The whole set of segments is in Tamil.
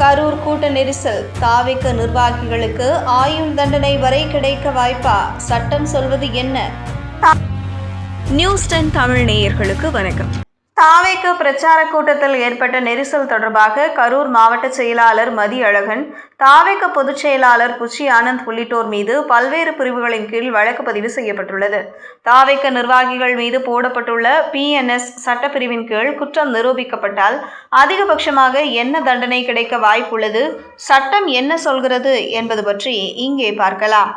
கரூர் கூட்ட நெரிசல். தாவிக்க நிர்வாகிகளுக்கு ஆயுள் தண்டனை வரை கிடைக்க வாய்ப்பா? சட்டம் சொல்வது என்ன? நியூஸ் டென் தமிழ் நேயர்களுக்கு வணக்கம். தாவேக்கு பிரச்சார கூட்டத்தில் ஏற்பட்ட நெரிசல் தொடர்பாக கரூர் மாவட்ட செயலாளர் மதியழகன் தாவேக்க பொதுச் செயலாளர் புச்சி ஆனந்த் உள்ளிட்டோர் மீது பல்வேறு பிரிவுகளின் கீழ் வழக்கு பதிவு செய்யப்பட்டுள்ளது. தாவேக்க நிர்வாகிகள் மீது போடப்பட்டுள்ள பிஎன்எஸ் சட்டப்பிரிவின் கீழ் குற்றம் நிரூபிக்கப்பட்டால் அதிகபட்சமாக என்ன தண்டனை கிடைக்க வாய்ப்புள்ளது சட்டம் என்ன சொல்கிறது என்பது பற்றி இங்கே பார்க்கலாம்.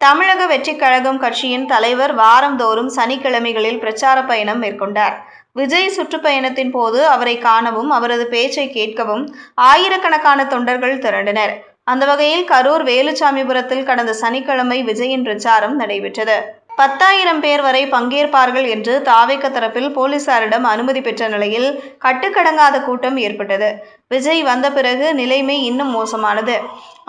தமிழக வெற்றிக் கழகம் கட்சியின் தலைவர் வாரந்தோறும் சனிக்கிழமைகளில் பிரச்சார பயணம் மேற்கொண்டார். விஜய் சுற்றுப்பயணத்தின் போது அவரை காணவும் அவரது பேச்சை கேட்கவும் ஆயிரக்கணக்கான தொண்டர்கள் திரண்டனர். அந்த வகையில் கரூர் வேலுச்சாமிபுரத்தில் கடந்த சனிக்கிழமை விஜயின் பிரச்சாரம் நடைபெற்றது. பத்தாயிரம் பேர் வரை பங்கேற்பார்கள் என்று தாவேக்க தரப்பில் போலீசாரிடம் அனுமதி பெற்ற நிலையில் கட்டுக்கடங்காத கூட்டம் ஏற்பட்டது. விஜய் வந்த பிறகு நிலைமை இன்னும் மோசமானது.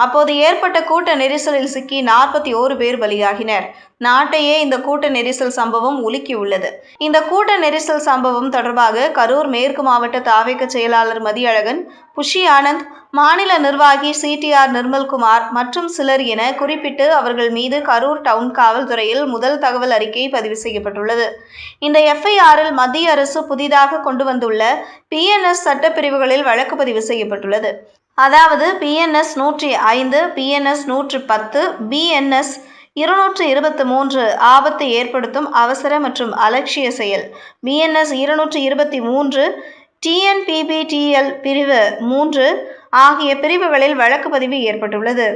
அப்போது ஏற்பட்ட கூட்ட நெரிசலில் சிக்கி நாற்பத்தி ஓரு பேர் பலியாகினர். நாட்டையே இந்த கூட்ட நெரிசல் சம்பவம் உலுக்கியுள்ளது இந்த கூட்ட நெரிசல் சம்பவம் தொடர்பாக கரூர் மேற்கு மாவட்ட தாவேக்க செயலாளர் மதியழகன் புஷி ஆனந்த் மாநில நிர்வாகி சிடிஆர் நிர்மல்குமார் மற்றும் சிலர் என குறிப்பிட்டு அவர்கள் மீது கரூர் டவுன் காவல்துறையில் முதல் தகவல் அறிக்கை பதிவு செய்யப்பட்டுள்ளது. இந்த எஃப்ஐஆரில் மத்திய அரசு புதிதாக கொண்டு வந்துள்ள பிஎன்எஸ் சட்டப்பிரிவுகளில் வழக்கு பதிவு செய்யப்பட்டுள்ளது. அதாவது பிஎன்எஸ் நூற்றி ஐந்து பிஎன்எஸ் நூற்று பத்து பிஎன்எஸ் இருநூற்று இருபத்து மூன்று ஆபத்தை ஏற்படுத்தும் அவசர மற்றும் அலட்சிய செயல். பிஎன்எஸ் இருநூற்று இருபத்தி மூன்று டிஎன்பிபிடிஎல் பிரிவு மூன்று ஆகிய பிரிவுகளில் வழக்கு பதிவு ஏற்பட்டுள்ளது.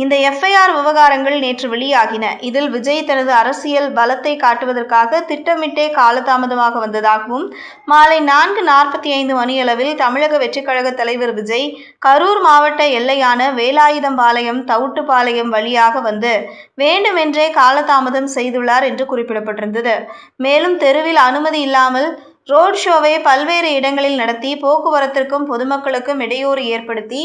இந்த எஃப்ஐஆர் விவகாரங்கள் நேற்று வெளியாகின. இதில் விஜய் தனது அரசியல் பலத்தை காட்டுவதற்காக திட்டமிட்டே காலதாமதமாக வந்ததாகவும் மாலை நான்கு நாற்பத்தி ஐந்து மணியளவில் தமிழக வெற்றிக்கழக தலைவர் விஜய் கரூர் மாவட்ட எல்லையான வேலாயுதம்பாளையம் தவுட்டுப்பாளையம் வழியாக வந்து வேண்டுமென்றே காலதாமதம் செய்துள்ளார் என்று குறிப்பிடப்பட்டிருந்தது. மேலும் தெருவில் அனுமதி இல்லாமல் ரோட் ஷோவை பல்வேறு இடங்களில் நடத்தி போக்குவரத்திற்கும் பொதுமக்களுக்கும் இடையூறு ஏற்படுத்தி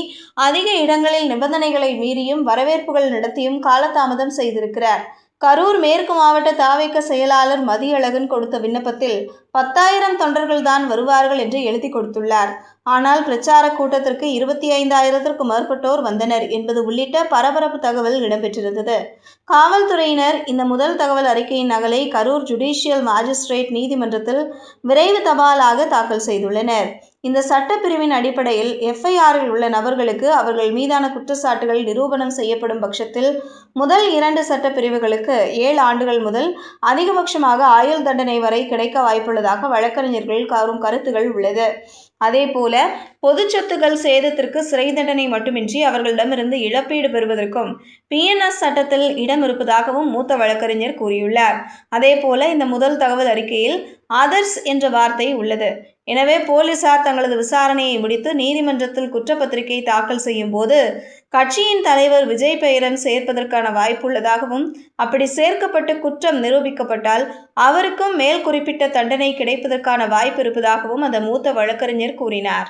அதிக இடங்களில் நிபந்தனைகளை மீறியும் வரவேற்புகள் நடத்தியும் காலதாமதம் செய்திருக்கிறார். கரூர் மேற்கு மாவட்ட தாவேக்க செயலாளர் மதியழகன் கொடுத்த விண்ணப்பத்தில் பத்தாயிரம் தொண்டர்கள்தான் வருவார்கள் என்று எழுதி கொடுத்துள்ளார். ஆனால் பிரச்சார கூட்டத்திற்கு இருபத்தி ஐந்தாயிரத்திற்கும் மேற்பட்டோர் வந்தனர் என்பது உள்ளிட்ட பரபரப்பு தகவல் இடம்பெற்றிருந்தது. காவல்துறையினர் இந்த முதல் தகவல் அறிக்கையின் நகலை கரூர் ஜுடிஷியல் மாஜிஸ்ட்ரேட் நீதிமன்றத்தில் விரைவு தபாலாக தாக்கல் செய்துள்ளனர். இந்த சட்டப்பிரிவின் அடிப்படையில் எஃப்ஐஆரில் உள்ள நபர்களுக்கு அவர்கள் மீதான குற்றச்சாட்டுகள் நிரூபணம் செய்யப்படும் பட்சத்தில் முதல் இரண்டு சட்டப்பிரிவுகளுக்கு ஏழு ஆண்டுகள் முதல் அதிகபட்சமாக ஆயுள் தண்டனை வரை கிடைக்க வாய்ப்புள்ளதாக வழக்கறிஞர்கள் காரும் கருத்துகள் உள்ளது. அதேபோல பொது சொத்துக்கள் சேதத்திற்கு சிறை தண்டனை மட்டுமின்றி அவர்களிடமிருந்து இழப்பீடு பெறுவதற்கும் பிஎன்எஸ் சட்டத்தில் இடம் இருப்பதாகவும் மூத்த வழக்கறிஞர் கூறியுள்ளார். அதேபோல இந்த முதல் தகவல் அறிக்கையில் அதர்ஸ் என்ற வார்த்தை உள்ளது. எனவே போலீசார் தங்களது விசாரணையை முடித்து நீதிமன்றத்தில் குற்றப்பத்திரிகை தாக்கல் செய்யும் போது கட்சியின் தலைவர் விஜய் பெயரன் சேர்ப்பதற்கான வாய்ப்புள்ளதாகவும் அப்படி சேர்க்கப்பட்டு குற்றம் நிரூபிக்கப்பட்டால் அவருக்கும் மேல் குறிப்பிட்ட தண்டனை கிடைப்பதற்கான வாய்ப்பு இருப்பதாகவும் அந்த மூத்த வழக்கறிஞர் கூறினார்.